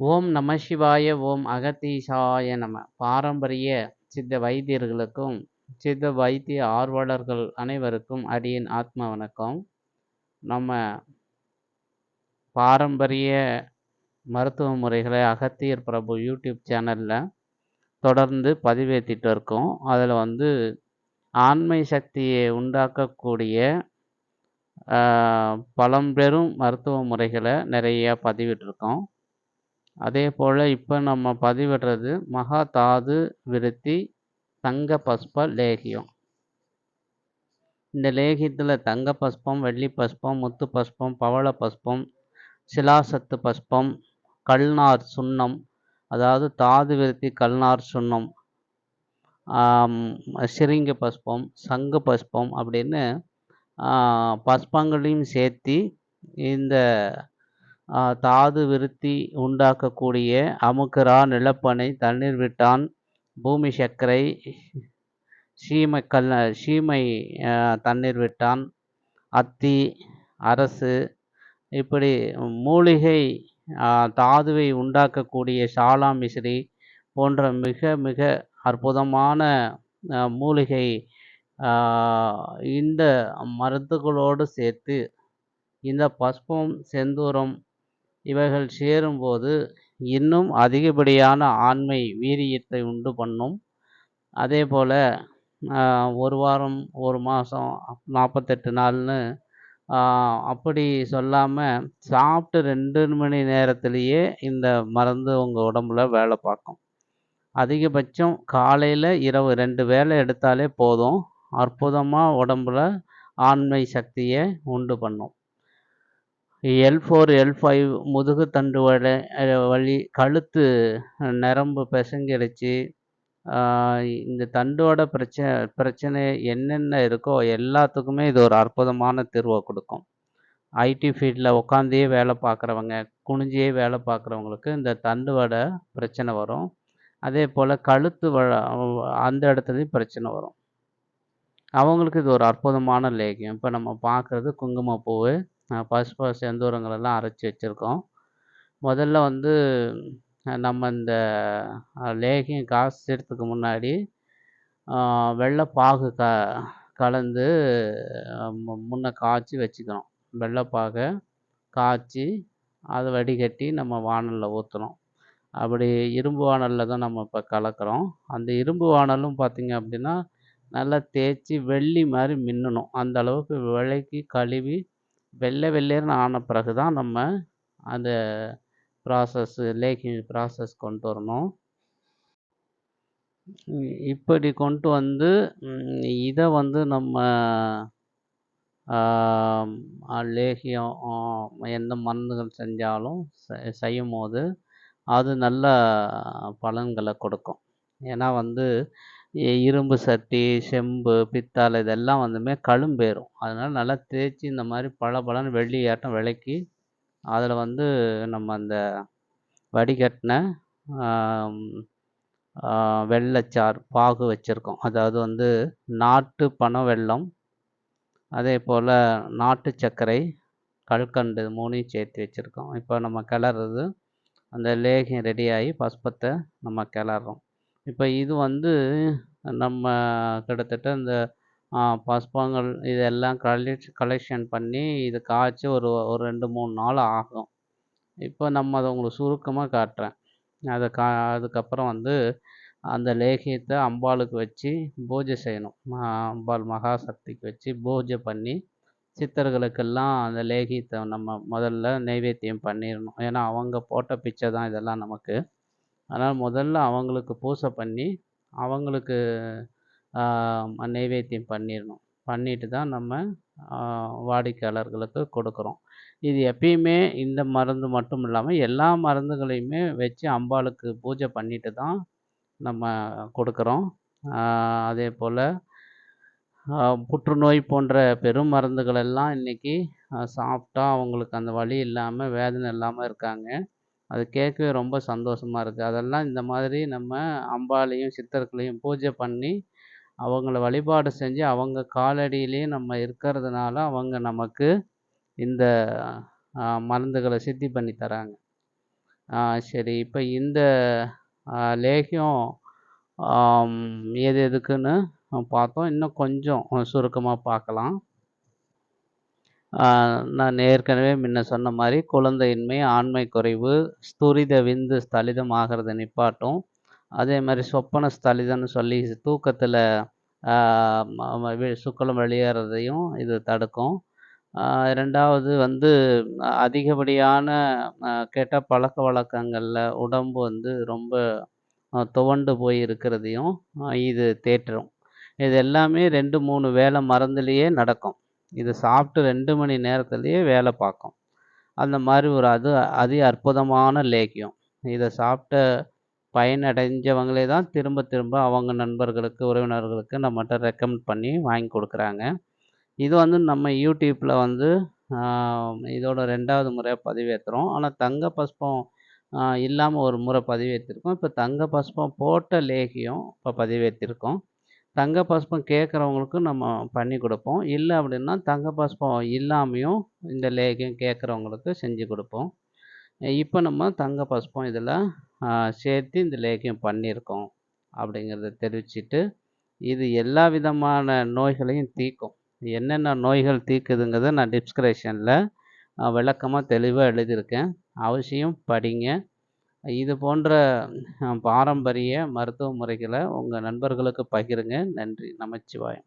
ஓம் நம சிவாய ஓம் அகத்தீசாய நம. பாரம்பரிய சித்த வைத்தியர்களுக்கும் சித்த வைத்திய ஆர்வலர்கள் அனைவருக்கும் அடியின் ஆத்ம வணக்கம். நம்ம பாரம்பரிய மருத்துவ முறைகளை அகத்தியர் பிரபு யூடியூப் சேனலில் தொடர்ந்து பதிவேற்றிட்டு இருக்கோம். அதில் வந்து ஆண்மை சக்தியை உண்டாக்கக்கூடிய பழம்பெரும் மருத்துவ முறைகளை நிறைய பதிவிட்டிருக்கோம் அதே போல் இப்போ நம்ம பதிவிடுறது மகா தாது விருத்தி தங்க பஸ்ப லேகியம். இந்த லேகியத்தில் தங்க பஸ்பம் வெள்ளி பஸ்பம் முத்து பஸ்பம் பவள பஸ்பம் சிலாசத்து பஸ்பம் கல்நார் சுண்ணம் அதாவது தாது விருத்தி கல்நார் சுண்ணம் சிரிங்க பஸ்பம் சங்கு பஸ்பம் அப்படின்னு பஸ்பங்களையும் சேர்த்து இந்த தாது விருத்தி உண்டாக்கக்கூடிய அமுக்கரா நிலப்பனை தண்ணீர் விட்டான் பூமி சர்க்கரை சீமை கல் சீமை தண்ணீர் விட்டான். அத்தி அரசு இப்படி மூலிகை தாதுவை உண்டாக்கக்கூடிய சாலா மிஸ்ரி போன்ற மிக மிக அற்புதமான மூலிகை இந்த மருந்துகளோடு சேர்த்து இந்த பஸ்பம் செந்தூரம் இவைகள் சேரும்போது இன்னும் அதிகப்படியான ஆண்மை வீரியத்தை உண்டு பண்ணும். அதே போல் ஒரு வாரம் ஒரு மாதம் நாற்பத்தெட்டு நாள்னு அப்படி சொல்லாமல் சாப்பிட்டு ரெண்டு மணி நேரத்திலேயே இந்த மருந்து உங்கள் உடம்புல வேலை பார்க்கும். அதிகபட்சம் காலையில் இரவு ரெண்டு வேலை எடுத்தாலே போதும். அற்புதமாக உடம்புல ஆண்மை சக்தியை உண்டு பண்ணும். எல் ஃபோர் எல் ஃபைவ் முதுகு தண்டு வலி வலி கழுத்து நரம்பு பிசங்கிடுச்சு. இந்த தண்டோட பிரச்சனை பிரச்சனை என்னென்ன இருக்கோ எல்லாத்துக்குமே இது ஒரு அற்புதமான தீர்வை கொடுக்கும். ஐடி ஃபீல்டில் உட்காந்தே வேலை பார்க்குறவங்க குனிஞ்சியே வேலை பார்க்குறவங்களுக்கு இந்த தண்டுவோட பிரச்சனை வரும். அதே போல் கழுத்து வ அந்த இடத்துலையும் பிரச்சனை வரும். அவங்களுக்கு இது ஒரு அற்புதமான லேகியம். இப்போ நம்ம பார்க்குறது குங்குமப்பூவு பசுப்ப செந்தூரங்களெல்லாம் அரைச்சி வச்சுருக்கோம். முதல்ல வந்து நம்ம இந்த லேகியம் காய்ச்சறதுக்கு முன்னாடி வெள்ளைப்பாகு க கலந்து முன்ன காய்ச்சி வச்சுக்கணும். வெள்ளைப்பாகை காய்ச்சி அதை வடிகட்டி நம்ம வானலில் ஊற்றணும் அப்படி இரும்பு வானலில் தான் நம்ம இப்போ கலக்கிறோம். அந்த இரும்பு வானலும் பார்த்திங்க அப்படின்னா நல்லா தேய்ச்சி வெள்ளி மாதிரி மின்னணும். அந்த அளவுக்கு விளக்கி கழுவி வெள்ளை வெள்ளேர்னு ஆன பிறகு தான் நம்ம அந்த ப்ராசஸ் லேக்கிங் ப்ராசஸ் கொண்டு வரணும். இப்படி கொண்டு வந்து இதை வந்து நம்ம லேகியம் எந்த மருந்துகள் செஞ்சாலும் செய்யும் போது அது நல்ல பலன்களை கொடுக்கும். ஏன்னா வந்து இரும்பு சட்டி செம்பு பித்தளை இதெல்லாம் வந்துமே கழும்பேறும் அதனால் நல்லா தேய்ச்சி இந்த மாதிரி பளபளன்னு வெள்ளியாட்டம் விளக்கி அதில் வந்து நம்ம அந்த வடிகட்டின வெள்ளச்சாறு பாகு வச்சுருக்கோம். அதாவது வந்து நாட்டு பனை வெல்லம் அதே போல் நாட்டு சர்க்கரை கல்கண்டு மூணையும் சேர்த்து வச்சுருக்கோம். இப்போ நம்ம கிளறது அந்த லேகியம் ரெடியாகி பஸ்பத்தை நம்ம கிளறோம். இப்போ இது வந்து நம்ம கிட்டத்தட்ட இந்த பஸ்பங்கள் இதெல்லாம் கலெக்ஷ் கலெக்ஷன் பண்ணி இது காய்ச்சி ஒரு ஒரு ரெண்டு மூணு நாள் ஆகும். இப்போ நம்ம அதை உங்களுக்கு சுருக்கமாக காட்டுறேன். அதை கா அதுக்கப்புறம் வந்து அந்த லேகியத்தை அம்பாளுக்கு வச்சு பூஜை செய்யணும். அம்பாள் மகாசக்திக்கு வச்சு பூஜை பண்ணி சித்தர்களுக்கெல்லாம் அந்த லேகியத்தை நம்ம முதல்ல நைவேத்தியம் பண்ணிடணும். ஏன்னா அவங்க போட்ட பிச்சை தான் இதெல்லாம் நமக்கு. அதனால் முதல்ல அவங்களுக்கு பூஜை பண்ணி அவங்களுக்கு நைவேத்தியம் பண்ணிடணும். பண்ணிட்டு தான் நம்ம வாடிக்கையாளர்களுக்கு கொடுக்குறோம். இது எப்பயுமே இந்த மருந்து மட்டும் இல்லாமல் எல்லா மருந்துகளையுமே வச்சு அம்பாளுக்கு பூஜை பண்ணிட்டு தான் நம்ம கொடுக்குறோம். அதே போல் புற்றுநோய் போன்ற பெரும் மருந்துகள் எல்லாம் இன்றைக்கி சாப்பிட்டா அவங்களுக்கு அந்த வலி இல்லாமல் வேதனை இல்லாமல் இருக்காங்க. அது கேட்கவே ரொம்ப சந்தோஷமாக இருக்குது அதெல்லாம் இந்த மாதிரி நம்ம அம்பாளையும் சித்தர்களையும் பூஜை பண்ணி அவங்கள வழிபாடு செஞ்சு அவங்க காலடியிலேயே நம்ம இருக்கிறதுனால அவங்க நமக்கு இந்த மருந்துகளை சித்தி பண்ணி தராங்க சரி. இப்போ இந்த லேகியம் எது எதுக்குன்னு பார்த்தோம். இன்னும் கொஞ்சம் சுருக்கமாக பார்க்கலாம். நான் ஏற்கனவே முன்ன சொன்ன மாதிரி குழந்தையின்மை, ஆண்மை குறைவு, ஸ்துரித விந்து ஸ்தலிதம் ஆகிறத நிப்பாட்டும். அதே மாதிரி சொப்பன ஸ்தலிதம்னு சொல்லி தூக்கத்தில் ஆ வெளியேறதையும் இது தடுக்கும். ரெண்டாவது வந்து அதிகப்படியான கெட்ட பழக்க வழக்கங்களில் உடம்பு வந்து ரொம்ப துவண்டு போய் இருக்கிறதையும் இது தேற்றும். இது எல்லாமே ரெண்டு மூணு வேலை மருந்துலேயே நடக்கும். இது சாப்பிட்டு ரெண்டு மணி நேரத்துலேயே வேலை பார்க்கும். அந்த மாதிரி ஒரு அது அதி அற்புதமான லேகியம். இதை சாப்பிட்ட பயனடைஞ்சவங்களே தான் திரும்ப திரும்ப அவங்க நண்பர்களுக்கு, உறவினர்களுக்கு நம்மகிட்ட ரெக்கமெண்ட் பண்ணி வாங்கி கொடுக்குறாங்க இது வந்து நம்ம யூடியூப்பில் வந்து இதோட ரெண்டாவது முறையாக பதிவேற்றுறோம் ஆனால் தங்க பஸ்பம் இல்லாமல் ஒரு முறை பதிவேற்றிருக்கோம் இப்போ தங்க பஸ்பம் போட்ட லேகியம் இப்போ பதிவேற்றிருக்கோம் தங்க பஸ்பம் கேட்குறவங்களுக்கு நம்ம பண்ணி கொடுப்போம் இல்லை அப்படின்னா தங்க பஸ்பம் இல்லாமையும் இந்த லேகியம் கேட்குறவங்களுக்கு செஞ்சு கொடுப்போம் இப்போ நம்ம தங்க பஸ்பம் இதில் சேர்த்து இந்த லேகியம் பண்ணியிருக்கோம். அப்படிங்கிறத தெரிவிச்சுட்டு, இது எல்லா விதமான நோய்களையும் தீர்க்கும். என்னென்ன நோய்கள் தீர்க்குதுங்கிறத நான் டிஸ்கிரிப்ஷனில் விளக்கமாக தெளிவாக எழுதியிருக்கேன். அவசியம் படிங்க. இது போன்ற பாரம்பரிய மருத்துவ முறைகளை உங்கள் நண்பர்களுக்கு பகிருங்க. நன்றி. நமச்சிவாயம்.